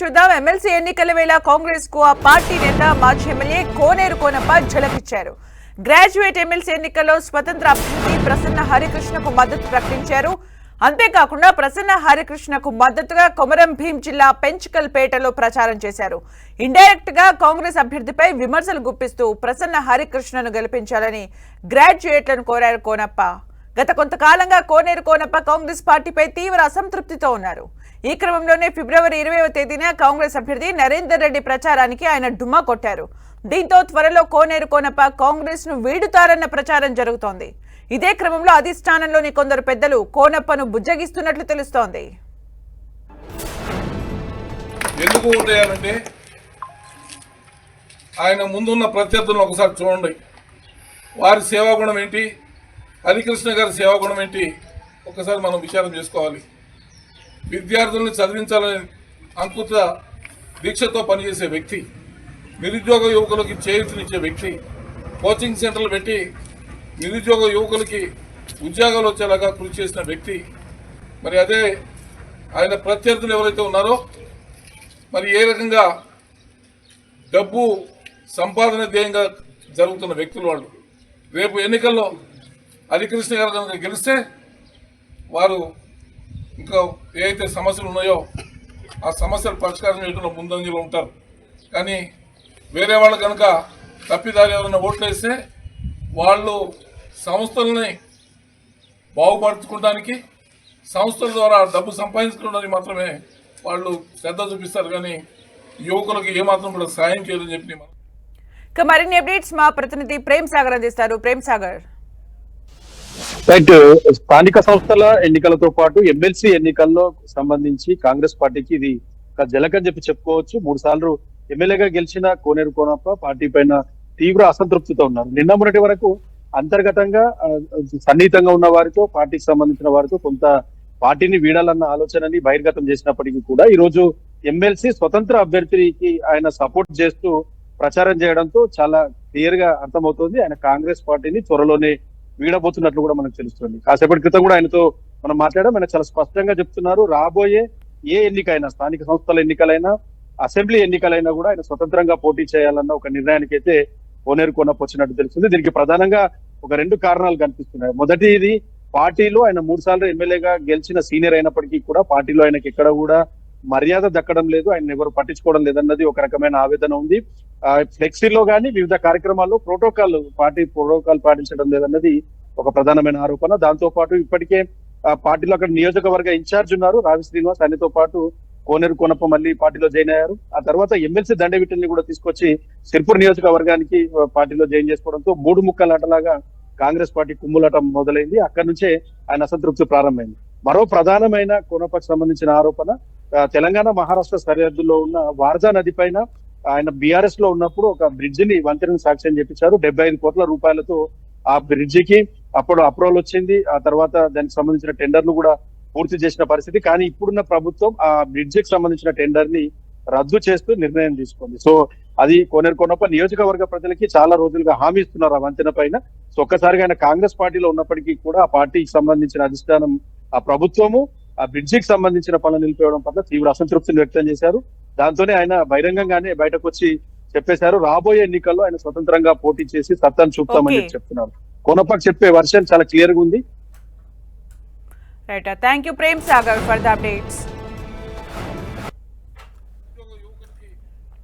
చూద్దాం. ఎమ్మెల్సీ ఎన్నికల వేళ కాంగ్రెస్కు ఆ పార్టీ నేత మాజీ ఎమ్మెల్యే కోనేరు కోనప్ప ఝలకిచ్చారు గ్రాడ్యుయేట్ ఎమ్మెల్సీ ఎన్నికల్లో స్వతంత్ర అభ్యర్థి ప్రసన్న హరికృష్ణకు మద్దతు ప్రకటించారు. అంతేకాకుండా ప్రసన్న హరికృష్ణకు మద్దతుగా కొమరం భీం జిల్లా పెంచుకల్పేటలో ప్రచారం చేశారు. ఇండైరెక్ట్గా కాంగ్రెస్ అభ్యర్థిపై విమర్శలు గుప్పిస్తూ ప్రసన్న హరికృష్ణను గెలిపించాలని గ్రాడ్యుయేట్లను కోరారు కోనప్ప. గత కొంతకాలంగా కోనేరు కోనప్ప కాంగ్రెస్ పార్టీపై తీవ్ర అసంతృప్తితో ఉన్నారు. ఈ క్రమంలోనే ఫిబ్రవరి ఇరవైవ తేదీన కాంగ్రెస్ అభ్యర్థి నరేందర్ రెడ్డి ప్రచారానికి ఆయన డుమ్మా కొట్టారు. దీంతో త్వరలో కోనేరు కోనప్ప కాంగ్రెస్ను వీడుతారన్న ప్రచారం జరుగుతోంది. ఇదే క్రమంలో అధిష్టానంలోని కొందరు పెద్దలు కోనప్పను బుజ్జగిస్తున్నట్లు తెలుస్తోంది. ఎందుకు ఆయన ముందున్న ప్రత్యర్థులను ఒకసారి చూడండి. వారి సేవాగుణం ఏంటి? హరికృష్ణ గారి సేవాగుణం ఏంటి? ఒకసారి మనం విచారం చేసుకోవాలి. విద్యార్థులను చదివించాలని అంకుత దీక్షతో పనిచేసే వ్యక్తి నిరుద్యోగ యువకులకి చేయూతనిచ్చే వ్యక్తి కోచింగ్ సెంటర్లు పెట్టి నిరుద్యోగ యువకులకి ఉద్యోగాలు వచ్చేలాగా కృషి చేసిన వ్యక్తి మరి అదే ఆయన ప్రత్యర్థులు ఎవరైతే ఉన్నారో మరి ఏ రకంగా డబ్బు సంపాదన ధ్యేయంగా జరుగుతున్న వ్యక్తులు వాళ్ళు. రేపు ఎన్నికల్లో హరికృష్ణ గారు కనుక గెలిస్తే వారు ఇంకా ఏవైతే సమస్యలు ఉన్నాయో ఆ సమస్యలు పరిష్కారం చేయకుండా ముందంజలో ఉంటారు. కానీ వేరే వాళ్ళు కనుక తప్పిదారి ఎవరైనా ఓట్లు వేస్తే వాళ్ళు సంస్థల్ని బాగుపరచుకోవడానికి సంస్థల ద్వారా డబ్బు సంపాదించుకోవడానికి మాత్రమే వాళ్ళు శ్రద్ధ చూపిస్తారు. కానీ యువకులకు ఏమాత్రం కూడా సాయం చేయదని చెప్పి ఇక మరిన్ని అప్డేట్స్ మా ప్రతినిధి ప్రేమ్ సాగర్ అందిస్తారు. ప్రేమ్ సాగర్. రైట్ uh, స్థానిక సంస్థల ఎన్నికలతో పాటు ఎమ్మెల్సీ ఎన్నికల్లో సంబంధించి కాంగ్రెస్ పార్టీకి ఇది ఒక జలకని చెప్పి చెప్పుకోవచ్చు. మూడు సార్లు ఎమ్మెల్యేగా గెలిచిన కోనేరు కోనప్ప పార్టీ పైన తీవ్ర అసంతృప్తితో ఉన్నారు. నిన్న మొన్నటి వరకు అంతర్గతంగా సన్నిహితంగా ఉన్న వారితో పార్టీకి సంబంధించిన వారితో కొంత పార్టీని వీడాలన్న ఆలోచనని బహిర్గతం చేసినప్పటికీ కూడా ఈ రోజు ఎమ్మెల్సీ స్వతంత్ర అభ్యర్థికి ఆయన సపోర్ట్ చేస్తూ ప్రచారం చేయడంతో చాలా క్లియర్గా అర్థమవుతోంది. ఆయన కాంగ్రెస్ పార్టీని త్వరలోనే వీడబోతున్నట్లు కూడా మనకు తెలుస్తుంది. కాసేపటి క్రితం కూడా ఆయనతో మనం మాట్లాడడం ఆయన చాలా స్పష్టంగా చెప్తున్నారు రాబోయే ఏ ఎన్నికైనా స్థానిక సంస్థల ఎన్నికలైనా అసెంబ్లీ ఎన్నికలైనా కూడా ఆయన స్వతంత్రంగా పోటీ చేయాలన్న ఒక నిర్ణయానికి అయితే కోనేరు వచ్చినట్టు తెలుస్తుంది. దీనికి ప్రధానంగా ఒక రెండు కారణాలు కనిపిస్తున్నాయి. మొదటిది పార్టీలో ఆయన మూడు సార్లు ఎమ్మెల్యేగా గెలిచిన సీనియర్ అయినప్పటికీ కూడా పార్టీలో ఆయనకి ఎక్కడ కూడా మర్యాద దక్కడం లేదు. ఆయన ఎవరు పట్టించుకోవడం లేదన్నది ఒక రకమైన ఆవేదన ఉంది. ఫ్లెక్సీలో కానీ వివిధ కార్యక్రమాల్లో ప్రోటోకాల్ పార్టీ ప్రోటోకాల్ పాటించడం లేదన్నది ఒక ప్రధానమైన ఆరోపణ. దాంతో పాటు ఇప్పటికే పార్టీలో అక్కడ నియోజకవర్గ ఇన్ఛార్జ్ ఉన్నారు రావి శ్రీనివాస్. ఆయనతో పాటు కోనేరు కోనప్ప మళ్ళీ పార్టీలో జాయిన్ అయ్యారు. ఆ తర్వాత ఎమ్మెల్సీ దండవిటిని కూడా తీసుకొచ్చి సిర్పూర్ నియోజకవర్గానికి పార్టీలో జాయిన్ చేసుకోవడంతో మూడు ముక్కలాటలాగా కాంగ్రెస్ పార్టీ కుమ్ములాట మొదలైంది. అక్కడి నుంచే ఆయన అసంతృప్తి ప్రారంభమైంది. మరో ప్రధానమైన కోనప్పకు సంబంధించిన ఆరోపణ తెలంగాణ మహారాష్ట్ర సరిహద్దులో ఉన్న వార్జా నది పైన ఆయన బీఆర్ఎస్లో ఉన్నప్పుడు ఒక బ్రిడ్జ్ని వంతెనను సాక్ష్యం చేపించారు డెబ్బై ఐదు కోట్ల రూపాయలతో ఆ బ్రిడ్జి కి అప్పుడు అప్రూవల్ వచ్చింది. ఆ తర్వాత దానికి సంబంధించిన టెండర్లు కూడా పూర్తి చేసిన పరిస్థితి. కానీ ఇప్పుడున్న ప్రభుత్వం ఆ బ్రిడ్జికి సంబంధించిన టెండర్ని రద్దు చేస్తూ నిర్ణయం తీసుకుంది. సో అది కోనేరు కొనప్ప నియోజకవర్గ ప్రజలకి చాలా రోజులుగా హామీ ఇస్తున్నారు ఆ వంతెన పైన. సో ఒక్కసారిగా ఆయన కాంగ్రెస్ పార్టీలో ఉన్నప్పటికీ కూడా ఆ పార్టీకి సంబంధించిన అధిష్టానం ఆ ప్రభుత్వము ఆ బ్రిడ్జికి సంబంధించిన పనులు నిలిపేయడం పట్ల తీవ్ర అసంతృప్తిని వ్యక్తం చేశారు. దాంతోనే ఆయన బహిరంగంగానే బయటకు వచ్చి చెప్పేశారు. రాబోయే ఎన్నికల్లో ఆయన స్వతంత్రంగా పోటీ చేసి సత్తాను చూపుతామని. చెప్పి చెప్తున్నారు. కోనప్పకు చెప్పే వర్షన్ చాలా క్లియర్గా ఉంది right thank you Prem Sagar for the updates